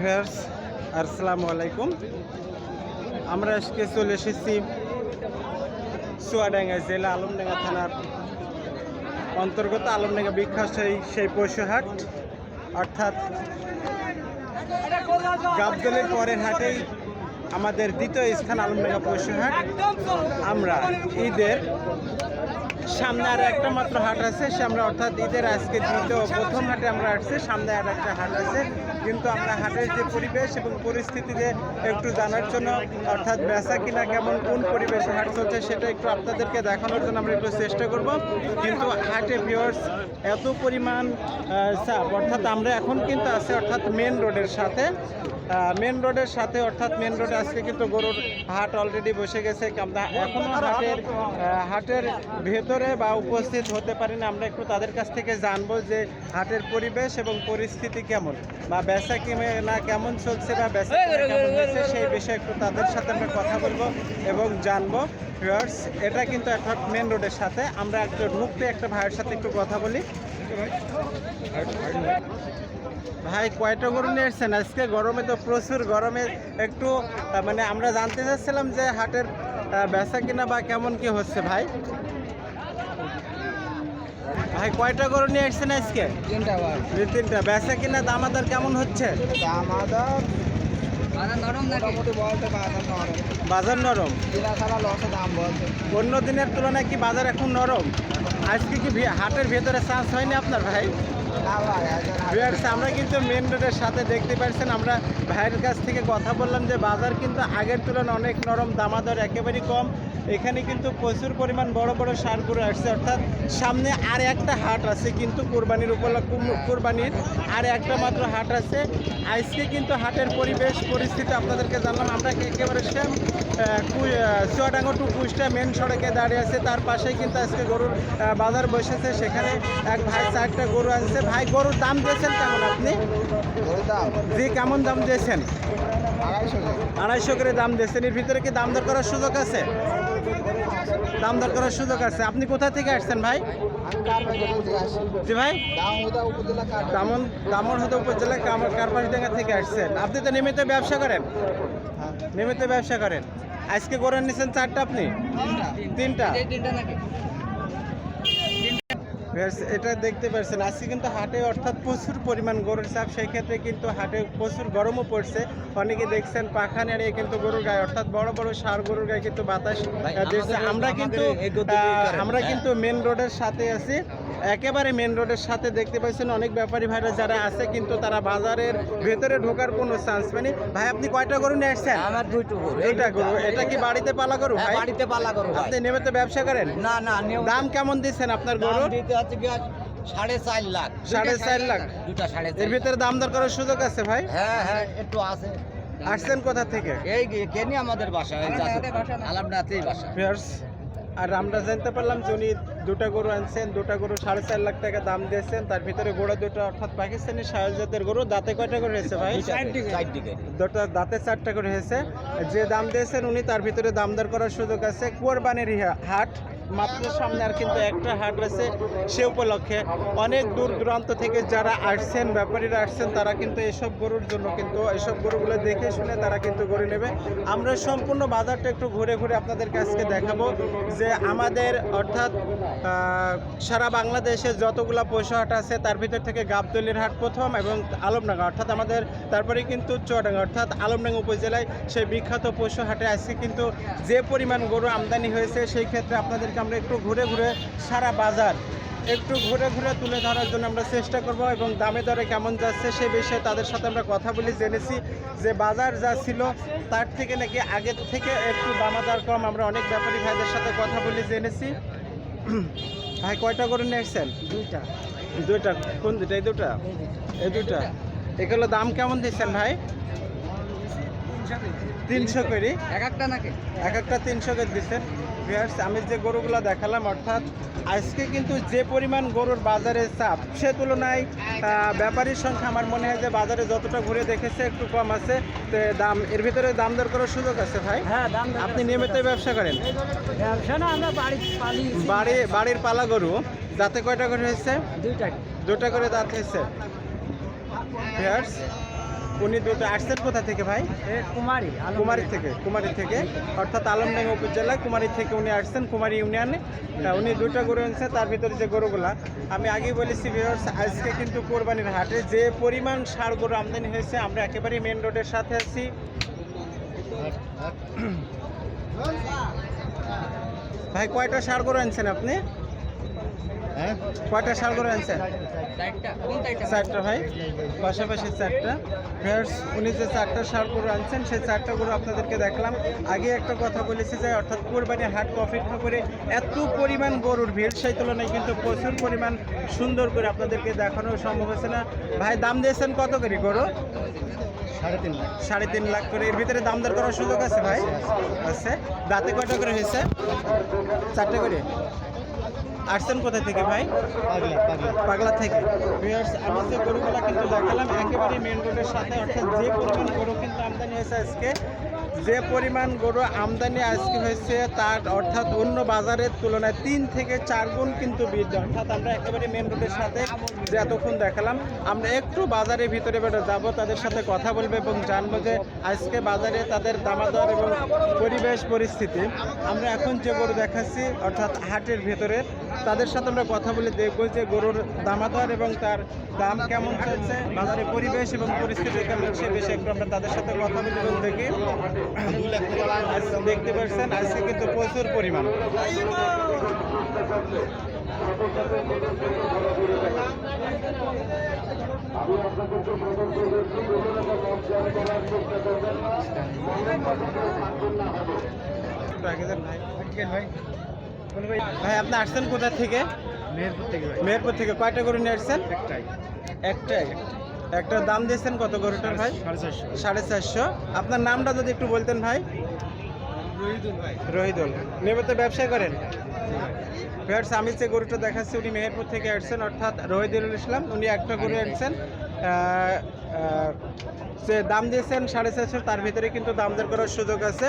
Fairs আসসালামু আলাইকুম। আমরা আজকে চলে এসেছি চুয়াডাঙ্গা জেলা আলমডাঙ্গা থানার অন্তর্গত আলমডাঙ্গা বিখ্যাত সেই সেই পশুহাট। অর্থাৎ গাবদলের পরের হাটেই আমাদের দ্বিতীয় স্থান আলমডাঙ্গা পশুহাট আমরা ঈদের সামনে আর একটা মাত্র হাট আছে, সে আমরা অর্থাৎ ঈদের আজকে দ্বিতীয় প্রথম হাটে আমরা আসছি, সামনে আর একটা হাট আছে। কিন্তু আমরা হাটের যে পরিবেশ এবং পরিস্থিতিতে একটু জানার জন্য, অর্থাৎ বেচা কিনা কেমন, কোন পরিবেশে হাট চলছে সেটা একটু আপনাদেরকে দেখানোর জন্য আমরা একটু চেষ্টা করব। কিন্তু হাটে ভিওর্স এত পরিমাণ চাপ, অর্থাৎ আমরা এখন কিন্তু আছে অর্থাৎ মেন রোডের সাথে। মেন রোডের সাথে, অর্থাৎ মেন রোডে আজকে কিন্তু গরুর হাট অলরেডি বসে গেছে। আমরা এখনও হাটের হাটের ভেতরে বা উপস্থিত হতে পারি না আমরা একটু তাদের কাছ থেকে জানব যে হাটের পরিবেশ এবং পরিস্থিতি কেমন বা বেচা না কেমন চলছে বা বেচা হয়েছে সেই বিষয়ে একটু তাদের সাথে আমরা কথা বলব এবং জানব। এটা কিন্তু অর্থাৎ মেন রোডের সাথে। আমরা একটু ঢুকতে একটা ভাইয়ের সাথে একটু কথা বলি। ভাই কয়টা গরু নিয়ে এসছেন? আজকে গরমে তো প্রচুর গরমে একটু মানে আমরা জানতে চাচ্ছিলাম যে হাটের বেচা কিনা বা কেমন কি হচ্ছে ভাই? ভাই কয়টা গরু নিয়ে এসছেন আজকে? তিনটা দুই তিনটা। বেচা কিনা দামাদার কেমন হচ্ছে? আমাদের বাজার নরম অন্য দিনের তুলনায় কি বাজার এখন নরম? আজকে কি হাটের ভেতরে চান্স হয়নি আপনার ভাই? না ভাই ভিউয়ার্স আমরা কিন্তু মেন রোডের সাথে দেখতে পাচ্ছেন, আমরা ভাইয়ের কাছ থেকে কথা বললাম যে বাজার কিন্তু আগের তুলনায় অনেক নরম, দামাদর, একেবারেই কম। এখানে কিন্তু প্রচুর পরিমাণ বড় বড় সারগুলো আসছে। অর্থাৎ সামনে আর একটা হাট আছে কিন্তু কোরবানির উপলক্ষ কোরবানির আর একটা মাত্র হাট আছে। আজকে কিন্তু হাটের পরিবেশ, পরিস্থিতি আপনাদেরকে জানলাম। আমরা একেবারে same Chuadanga to Kushtia main সড়কে দাঁড়িয়ে আছে। তার পাশেই কিন্তু আজকে গরুর বাজার বসেছে। সেখানে এক ভাই চারটা গরু আনছে। ভাই, গরুর দাম দিয়েছেন কেমন আপনি? জি কেমন দাম দিয়েছেন? আড়াইশো করে। দাম দিয়েছেন। এর ভিতরে কি দাম দর করার সুযোগ আছে? দাম দর করার সুযোগ আছে। আপনি কোথা থেকে আসছেন ভাই? আমি কারপাই থেকে আসি জি ভাই। দামন দামন হতে উপজেলা কারপাশডাঙ্গা থেকে আসছেন। আপনি তো নিয়মিত ব্যবসা করেন? হ্যাঁ। নিয়মিত ব্যবসা করেন। আজকে করে নিয়েছেন চারটা আপনি? তিনটা। তিনটা? নাকি? বেশ, এটা দেখতে পাচ্ছেন আজকে কিন্তু হাটে অর্থাৎ প্রচুর পরিমাণ গরুর চাপ সেই ক্ষেত্রে কিন্তু হাটে প্রচুর গরমও পড়ছে। অনেকে দেখছেন পাখা নেড়িয়ে কিন্তু গরুর গায়ে অর্থাৎ বড় বড় সার গরুর গায়ে কিন্তু বাতাস আমরা কিন্তু আমরা হ্যাঁ। কিন্তু মেন রোডের সাথে আছি। একেবারে মেন রোডের সাথে দেখতে পাচ্ছেন অনেক ব্যাপারী ভাইরা যারা আছে কিন্তু তারা বাজারের ভেতরে ঢোকার কোনো চান্স মানে ভাই আপনি কয়টা গরু নিয়ে আসছেন? আমার দুইটু গরু দুইটা গরু। এটা কি বাড়িতে পালা গরু হ্যাঁ, ভাই? বাড়িতে পালা গরু আপনি নিয়মিত ব্যবসা করেন? না না নিয়ম দাম কেমন দিচ্ছেন আপনার দাম দিতে হচ্ছে সাড়ে চার লাখ। সাড়ে চার লাখ? দুটা সাড়ে এর ভিতরে দাম দর করার সুযোগ আছে ভাই? হ্যাঁ হ্যাঁ একটু আছে। আসছেন কোথা থেকে? এই কেনি আমাদের বাসা এই বাসা। ফিয়ার্স আর আমরা জানতে পারলাম যে উনি দুটা গরু আনছেন দুটা গরু সাড়ে চার লাখ টাকা দাম দিয়েছেন। তার ভিতরে গোড়া দুটো অর্থাৎ পাকিস্তানি সাহেব জাতের গরু। দাঁতে কয়টা করে হয়েছে ভাই? দুটা দুটো দাঁতে চারটা করে হয়েছে। যে দাম দিয়েছেন উনি তার ভিতরে দাম দর করার সুযোগ আছে। কুয়ারবানের হা- হাট মাত্র সামনে আর কিন্তু একটা হাট রয়েছে সে উপলক্ষে। অনেক দূর দূরান্ত থেকে যারা আসছেন, ব্যাপারীরা আসছেন, তারা কিন্তু এসব গরুর জন্য কিন্তু এসব গরুগুলো দেখে শুনে তারা কিন্তু গরু নেবে। আমরা সম্পূর্ণ বাজারটা একটু ঘুরে ঘুরে আপনাদের কাছকে দেখাবো যে আমাদের অর্থাৎ সারা বাংলাদেশে যতগুলা পশু হাট আছে, তার ভিতর থেকে গাবতলির হাট প্রথম এবং আলমডাঙ্গা, অর্থাৎ আমাদের তারপরে কিন্তু চুয়াডাঙ্গা, অর্থাৎ আলমডাঙ্গা উপজেলায় সেই বিখ্যাত পশু হাটে আজকে কিন্তু যে পরিমাণ গরু আমদানি হয়েছে, সেই ক্ষেত্রে আপনাদেরকে আমরা একটু ঘুরে ঘুরে সারা বাজার একটু ঘুরে ঘুরে তুলে ধরার জন্য আমরা চেষ্টা করব এবং দামে দরে কেমন যাচ্ছে সে বিষয়ে তাদের সাথে আমরা কথা বলি জেনেছি যে বাজার যা ছিল তার থেকে নাকি আগের থেকে একটু দামাদার কম। আমরা অনেক ব্যাপারী ভাইদের সাথে কথা বলি জেনেছি। ভাই কয়টা করে নিয়েছেন দুইটা। দুইটা। কোন দুইটা? এই দুটা এই দুটা এগুলো দাম কেমন দিচ্ছেন ভাই? তিনশো করে এক একটা নাকি? এক একটা তিনশো করে দিচ্ছেন। ভিউয়ার্স আমি যে গরুগুলো দেখালাম অর্থাৎ আজকে কিন্তু যে পরিমাণ গরুর বাজারে চাপ সে তুলনায় ব্যাপারীর সংখ্যা আমার মনে হয় যে বাজারে যতটা ঘুরে দেখেছে একটু কম আছে। দাম এর ভিতরে দাম দর করার সুযোগ আছে ভাই? হ্যাঁ দাম আপনি নিয়মিত ব্যবসা করেন? ব্যবসা না আমরা বাড়ি বাড়ি বাড়ির পালা গরু যাতে কয়টা করে হয়েছে? দুইটা। দুটা করে দাঁত হয়েছে। ভিউয়ার্স উনি দুটো আসছেন কোথা থেকে ভাই? কুমারী কুমারী থেকে কুমারী থেকে। অর্থাৎ আলমডাঙ্গা উপজেলায় কুমারী থেকে উনি আসছেন কুমারী ইউনিয়নে। তা উনি দুটো গরু এনেছে তার ভিতরে যে গরুগুলা আমি আগেই বলেছি ভিউয়ার্স আজকে কিন্তু কোরবানির হাটে যে পরিমাণ সার গরু আমদানি হয়েছে আমরা একেবারে মেন রোডের সাথে আছি। ভাই কয়টা সার গরু আনছেন আপনি? হ্যাঁ? কয়টা সার গরু আনছেন? চারটা। ভাই? পাশাপাশি চারটা। ফেয়ার্স উনি যে চারটা সার গরু আনছেন সেই চারটা গরু আপনাদেরকে দেখলাম। আগে একটা কথা বলেছি যে অর্থাৎ কোরবানির হাটকে অপেক্ষা করে এত পরিমাণ গরুর ভিড় সেই তুলনায় কিন্তু প্রচুর পরিমাণ সুন্দর করে আপনাদেরকে দেখানো সম্ভব হচ্ছে না। ভাই দাম দিয়েছেন কত করে গরু? সাড়ে তিন লাখ। সাড়ে তিন লাখ করে। এর ভিতরে দাম দর করার সুযোগ আছে ভাই? আছে। দাঁতে কয়টা করে হয়েছে? চারটে করে? আসছেন কোথা থেকে ভাই? পাগলা পাগলা। পাগলা থেকে। ভিউয়ার্স আমি যে গরুগুলো কিন্তু দেখালাম একেবারে মেন রোডের সাথে অর্থাৎ যে পরিমাণ গরু কিন্তু আমদানি হয়েছে আজকে যে পরিমাণ গরু আমদানি আজকে হয়েছে তার অর্থাৎ অন্য বাজারের তুলনায় তিন থেকে চার গুণ কিন্তু বৃদ্ধি। অর্থাৎ আমরা একেবারে মেন রোডের সাথে যে এতক্ষণ দেখালাম আমরা একটু বাজারের ভিতরে বেরো যাব তাদের সাথে কথা বলব এবং জানব যে আজকে বাজারে তাদের দামাদর এবং পরিবেশ পরিস্থিতি। আমরা এখন যে গরু দেখাচ্ছি অর্থাৎ হাটের ভেতরে তাদের সাথে আমরা কথা বলে দেখব যে গরুর দামাদর এবং তার দাম কেমন চলছে, বাজারে পরিবেশ এবং পরিস্থিতি কেমন সে বেশি একটু আমরা তাদের সাথে কথা বলি এবং দেখি। দেখতে পাচ্ছেন, আজকে কিন্তু প্রচুর পরিমাণ। যান ভাই ভাই। ভাই আপনি আসছেন কোথা থেকে? মেহেরপুর থেকে ভাই। মেহেরপুর থেকে। কয়টা গরু নিয়ে আসছেন? একটাই। একটাই। একটা দাম দিয়েছেন কত গরুটার ভাই? সাড়ে চারশো। সাড়ে চারশো। আপনার নামটা যদি একটু বলতেন ভাই। রহিদুল নেবে তো ব্যবসা করেন? ফেয়ার্স আমি যে গরুটা দেখাচ্ছি উনি মেহেরপুর থেকে আসছেন। অর্থাৎ রহিদুল ইসলাম উনি একটা গরু আসছেন সে দাম দিয়েছেন সাড়ে চারশো, তার ভিতরে কিন্তু দাম দর করার সুযোগ আছে।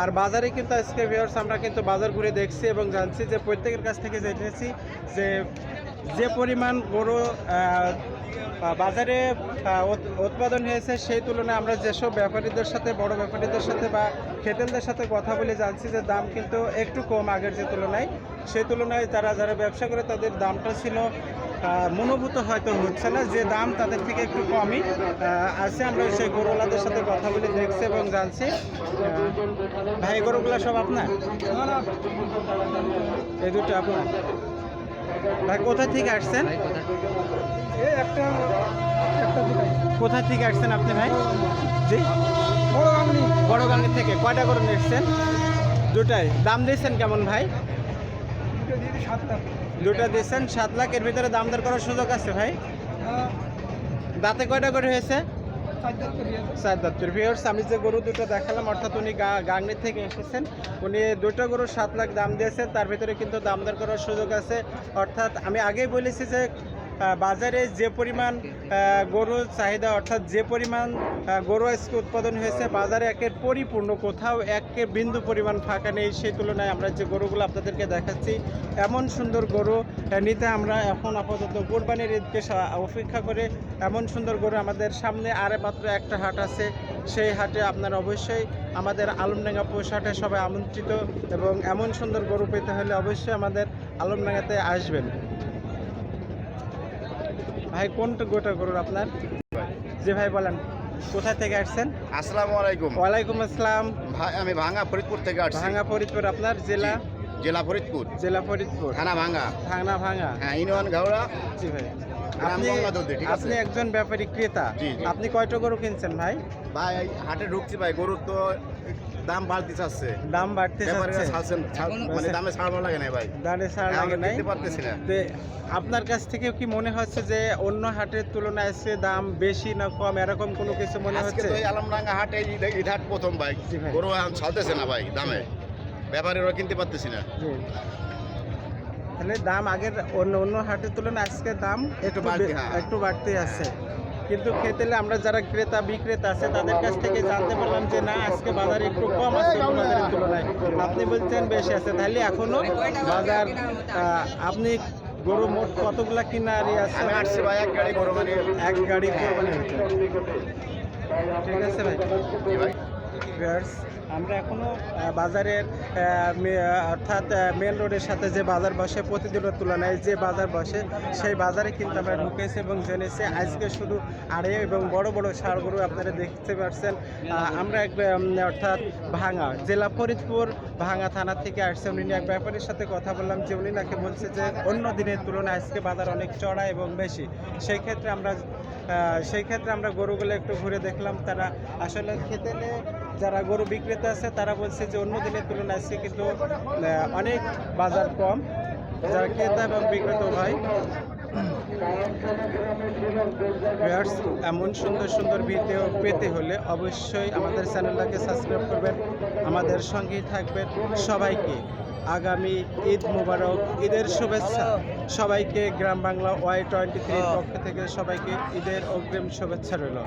আর বাজারে কিন্তু আজকে ভিউয়ার্স আমরা কিন্তু বাজার ঘুরে দেখছি এবং জানছি যে প্রত্যেকের কাছ থেকে জেনেছি যে যে পরিমাণ গরু বাজারে উৎপাদন হয়েছে সেই তুলনায় আমরা যেসব ব্যাপারীদের সাথে, বড় ব্যাপারীদের সাথে বা খেতেলদের সাথে কথা বলে জানছি যে দাম কিন্তু একটু কম আগের যে তুলনায়, সেই তুলনায় তারা যারা ব্যবসা করে তাদের দামটা ছিল মনোভূত হয়তো হচ্ছে না, যে দাম তাদের থেকে একটু কমই। আছে, আমরা সেই গরুওয়ালাদের সাথে কথা বলে দেখছি এবং জানছি। ভাই, গরুগুলো সব আপনার? এই দুটো আপনার। ভাই, কোথা থেকে আসছেন? কোথা থেকে আসছেন আপনি, ভাই? জি। বড় আপনি গাঙ্গি থেকে। কয়টা গরু এসছেন? দুটাই। দাম দিয়েছেন কেমন, ভাই? সাতটা দুটা দিয়েছেন, সাত লাখ এর ভিতরে দাম দর করার সুযোগ আছে ভাই? দাঁতে কয়টা করে হয়েছে? আমি যে গরু দুটো দেখালাম, অর্থাৎ উনি গা- গাংনি থেকে এসেছেন, উনি দুটো গরু সাত লাখ দাম দিয়েছেন তার ভিতরে কিন্তু দাম দর করার সুযোগ আছে। অর্থাৎ আমি আগেই বলেছি যে বাজারে যে পরিমাণ গরুর চাহিদা, অর্থাৎ যে পরিমাণ গরু আজকে উৎপাদন হয়েছে, বাজারে একের পরিপূর্ণ, কোথাও একের বিন্দু পরিমাণ ফাঁকা নেই। সেই তুলনায় আমরা যে গরুগুলো আপনাদেরকে দেখাচ্ছি, এমন সুন্দর গরু নিতে আমরা এখন আপাতত কোরবানির ঈদকে অপেক্ষা করে, এমন সুন্দর গরু আমাদের সামনে আরে মাত্র একটা হাট আছে। সেই হাটে আপনারা অবশ্যই আমাদের আলমডাঙ্গা পৌষ হাটে সবাই আমন্ত্রিত এবং এমন সুন্দর গরু পেতে হলে অবশ্যই আমাদের আলমডাঙ্গাতে আসবেন। ভাই কোনটা গোটা গরুর আপনার? যে ভাই বলেন কোথা থেকে আসছেন? আসসালামু আলাইকুম। ওয়ালাইকুম আসসালাম। ভাই আমি ভাঙ্গা ফরিদপুর থেকে আসছি। ভাঙ্গা ফরিদপুর আপনার জেলা? জেলা ফরিদপুর। জেলা ফরিদপুর। থানা ভাঙ্গা। থানা ভাঙ্গা। হ্যাঁ ইনওয়ান গাউড়া জি ভাই। আপনি একজন ব্যাপারী ক্রেতা। আপনি কয়টা গরু কিনছেন ভাই? ভাই হাটে ঢুকছি ভাই গরুর তো দাম বাড়তি চাচ্ছে। দাম বাড়তে ছাড়- মানে দামে ছাড়ানো লাগে না ভাই। দাঁড়ে ছাড় লাগে নাই? পারতেছি না। তে আপনার কাছ থেকে কি মনে হচ্ছে যে অন্য হাটের তুলনায় আজকে দাম বেশি না কম? এরকম কোনো কিছু মনে আজকে হচ্ছে? তো আলমডাঙ্গা হাটে ঈদ- হাট প্রথম ভাই। গরু ছাড়তেছে না ভাই দামে। ব্যাপারীরা কিনতে পারতেছি না। তাহলে দাম আগের অন্য অন্য হাটের তুলনায় আজকে দাম একটু বাড়তি। একটু বাড়তে আছে। কিন্তু খেতেলে আমরা যারা ক্রেতা বিক্রেতা আছে তাদের কাছ থেকে জানতে পারলাম যে না আজকে বাজার একটু কম আছে বাজারের তুলনায়। আপনি বলছেন বেশি আছে। তাহলে এখনও বাজার আপনি গরু মোট কতগুলা কিনারি আছে? আমি আসছি ভাই এক গাড়ি গরু মানে এক গাড়ি ঠিক আছে ভাই। ভাই। ভিউয়ার্স, আমরা এখনও বাজারের অর্থাৎ মেন রোডের সাথে যে বাজার বসে প্রতিদিনের তুলনায় যে বাজার বসে সেই বাজারে কিন্তু আমরা ঢুকেছি এবং জেনেছি আজকে শুধু আড়ে এবং বড় বড় সারগরু আপনারা দেখতে পাচ্ছেন আহ, আমরা এক অর্থাৎ ভাঙা জেলা ফরিদপুর ভাঙা থানা থেকে আসছে উনি। এক ব্যাপারীর সাথে কথা বললাম যে উনি নাকি বলছে যে অন্য দিনের তুলনায় আজকে বাজার অনেক চড়া এবং বেশি। সেই ক্ষেত্রে আমরা সেই ক্ষেত্রে আমরা গরুগুলো একটু ঘুরে দেখলাম। তারা আসলে খেতে যারা গরু বিক্রেতা আছে তারা বলছে যে অন্য দিনের তুলনায় আজকে কিন্তু অনেক বাজার কম। যারা ক্রেতা এবং বিক্রেতা ভিউয়ার্স, এমন সুন্দর সুন্দর ভিডিও পেতে হলে অবশ্যই আমাদের চ্যানেলটাকে সাবস্ক্রাইব করবেন আমাদের সঙ্গেই থাকবেন সবাইকে। আগামী ঈদ মুবারক ঈদের শুভেচ্ছা। সবাইকে গ্রাম বাংলা ওয়াই টোয়েন্টি থ্রির পক্ষ থেকে সবাইকে ঈদের অগ্রিম শুভেচ্ছা রইল।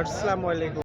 আসসালামু আলাইকুম।